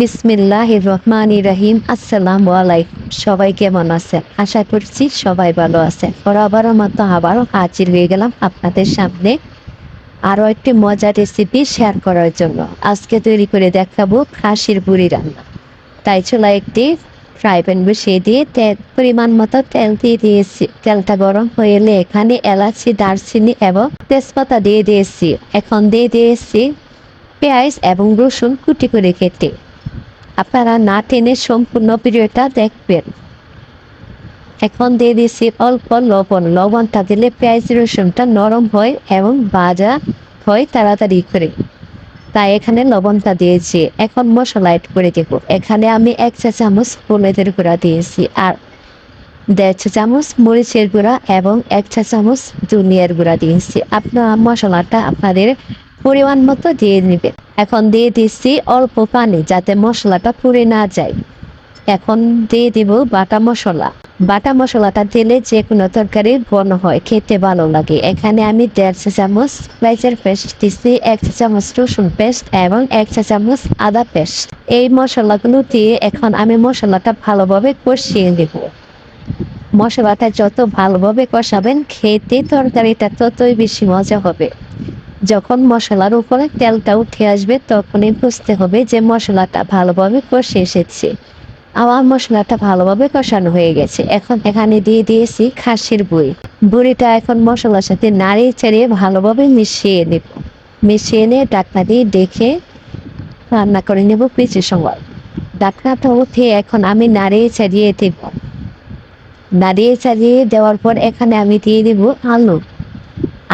বিসমিল্লাহ আসসালামু সবাই কেমন আশা করছি সবাই ভালো আছে মতো হয়ে গেলাম আপনাদের সামনে মজার রেসিপি শেয়ার করার জন্য। আজকে তৈরি করে দেখাবো খাসির বুড়ি রান্না। তাই চলা একটি ফ্রাই প্যান বসিয়ে দিয়ে তেল পরিমাণ মতো তেল দিয়ে দিয়েছি। তেলটা গরম হয়ে এলে এখানে এলাচি, দারচিনি এবং তেজপাতা দিয়ে দিয়েছি। এখন দিয়ে দিয়েছি পেঁয়াজ এবং রসুন কুটি করে কেটে। আপনারা না টেনে সম্পূর্ণ ভিডিওটা দেখবেন। এখন দিয়ে দিয়েছি অল্প লবণ। লবণটা দিলে পেঁয়াজ রসুনটা নরম হয় এবং ভাজা হয় তাড়াতাড়ি করে। তাই এখানে লবণটা দিয়েছি। এখন মশলা এড করে দেব। এখানে আমি এক চা চামচ হলুদের গুঁড়া দিয়েছি আর দেড় চা চামচ মরিচের গুঁড়া এবং এক চা চামচ ধনিয়ার গুঁড়া দিয়েছি। আপনার মশলাটা আপনাদের পরিমাণ মতো দিয়ে নেবেন এখন দিয়ে দিচ্ছি অল্প পানি যাতে মশলাটা পুড়ে না যায়। এখন দিয়ে দিব বাটা মশলা। বাটা মশলাটা দিলে যে কোনো তরকারি ঘন হয়, খেতে ভালো লাগে। এখানে আমি দেড় চা চামচ পেঁয়াজের পেস্ট দিচ্ছি, এক চামচ রসুন পেস্ট এবং এক চামচ আদা পেস্ট। এই মশলাগুলো দিয়ে এখন আমি মশলাটা ভালোভাবে কষিয়ে দেব মশলাটা যত ভালোভাবে কষাবেন, খেতে তরকারিটা ততই বেশি মজা হবে। যখন মশলার উপরে তেলটা উঠে আসবে, তখনই বুঝতে হবে যে মশলাটা ভালোভাবে কষে এসেছে। আমার মশলাটা ভালোভাবে কষানো হয়ে গেছে। এখন এখানে দিয়ে দিয়েছি খাসির বই বুড়িটা এখন মশলার সাথে নাড়িয়ে চাড়িয়ে ভালোভাবে মিশিয়ে নেব। মিশিয়ে নিয়ে ডাকনা দিয়ে দেখে রান্না করে নেব কিছু সময়। ডাকনাটা উঠে এখন আমি নাড়িয়ে চাড়িয়ে দেব। নাড়িয়ে চাড়িয়ে দেওয়ার পর এখানে আমি দিয়ে দেব আলু।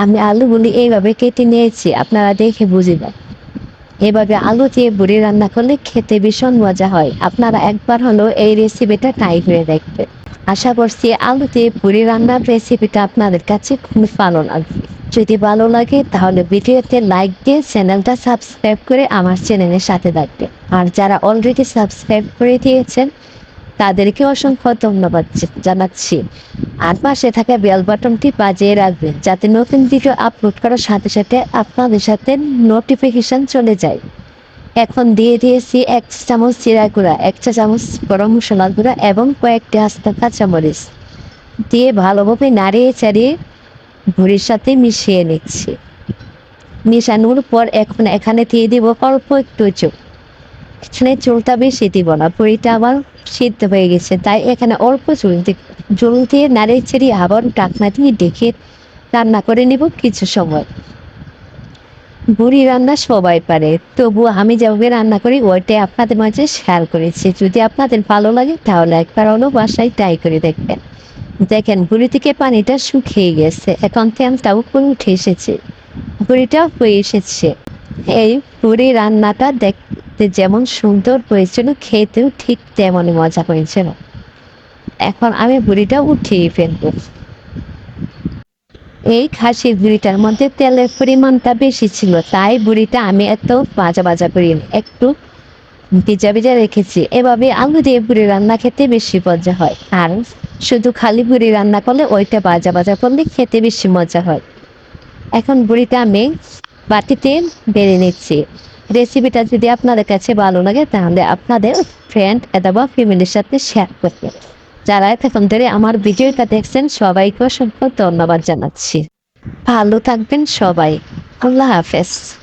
আমি আলুগুলি এইভাবে কেটে নিয়েছি, আপনারা দেখে বুঝবেন এভাবে আলু দিয়ে বুড়ি রান্না করলে খেতে ভীষণ মজা হয়। আপনারা একবার হলো এই রেসিপিটা ট্রাই করে দেখবেন। আশা করছি আলু দিয়ে বুড়ি রান্নার রেসিপিটা আপনাদের কাছে খুব ভালো লাগবে। যদি ভালো লাগে, তাহলে ভিডিওতে লাইক দিয়ে চ্যানেলটা সাবস্ক্রাইব করে আমার চ্যানেলের সাথে থাকবে আর যারা অলরেডি সাবস্ক্রাইব করে দিয়েছেন তাদেরকে অসংখ্য ধন্যবাদ জানাচ্ছি। আর পাশে থাকা বেল বাটনটি বাজিয়ে রাখবেন, যাতে নতুন ভিডিও আপলোড করার সাথে সাথে আপনাদের সাথে নোটিফিকেশন চলে যায়। এখন দিয়ে দিয়েছি এক চামচ জিরা গুঁড়া, এক চা চামচ গরম মশলা গুঁড়া এবং কয়েকটি আস্তা কাঁচামরিচ। দিয়ে ভালোভাবে নাড়িয়ে চাড়িয়ে ভুড়ির সাথে মিশিয়ে নিচ্ছি। মিশানোর পর এখন এখানে দিয়ে দিব অল্প একটু চোখ চুলটা বেশি দিব না পুরিটা আমার সিদ্ধ হয়ে গেছে। তাই এখানে অল্প চুল জল দিয়ে নাড়িয়ে ছেড়ে আবার ডাকনা দিয়ে ডেকে রান্না করে নিব কিছু সময়। বুড়ি রান্না সবাই পারে তবু আমি যেভাবে রান্না করি ওইটাই আপনাদের মাঝে শেয়ার করেছি। যদি আপনাদের ভালো লাগে তাহলে একবার হলো বাসায় ট্রাই করে দেখবেন। দেখেন বুড়ি থেকে পানিটা শুকিয়ে গেছে। এখন তেলটাও উপরে উঠে এসেছে। বুড়িটাও হয়ে এসেছে। এই বুড়ি রান্নাটা দেখতে যেমন সুন্দর হয়েছিল, খেতেও ঠিক তেমনই মজা হয়েছিল। এখন আমি বুড়িটা উঠিয়ে ফেলব। এই খাসির বুড়িটার মধ্যে তেলের পরিমাণটা বেশি ছিল, তাই বুড়িটা আমি এত ভাজা ভাজা করি, একটু ভিজা ভিজা রেখেছি। এভাবে আলু দিয়ে বুড়ি রান্না খেতে বেশি মজা হয়। আর শুধু খালি বুড়ি রান্না করলে ওইটা ভাজা ভাজা করলে খেতে বেশি মজা হয়। এখন বুড়িটা আমি বাটিতে বেড়ে নিচ্ছি। রেসিপিটা যদি আপনাদের কাছে ভালো লাগে, তাহলে আপনাদের ফ্রেন্ড অথবা ফ্যামিলির সাথে শেয়ার করবেন। যারা এতক্ষণ ধরে আমার ভিডিওটা দেখছেন, সবাইকে অসংখ্য ধন্যবাদ জানাচ্ছি। ভালো থাকবেন সবাই। আল্লাহ হাফেজ।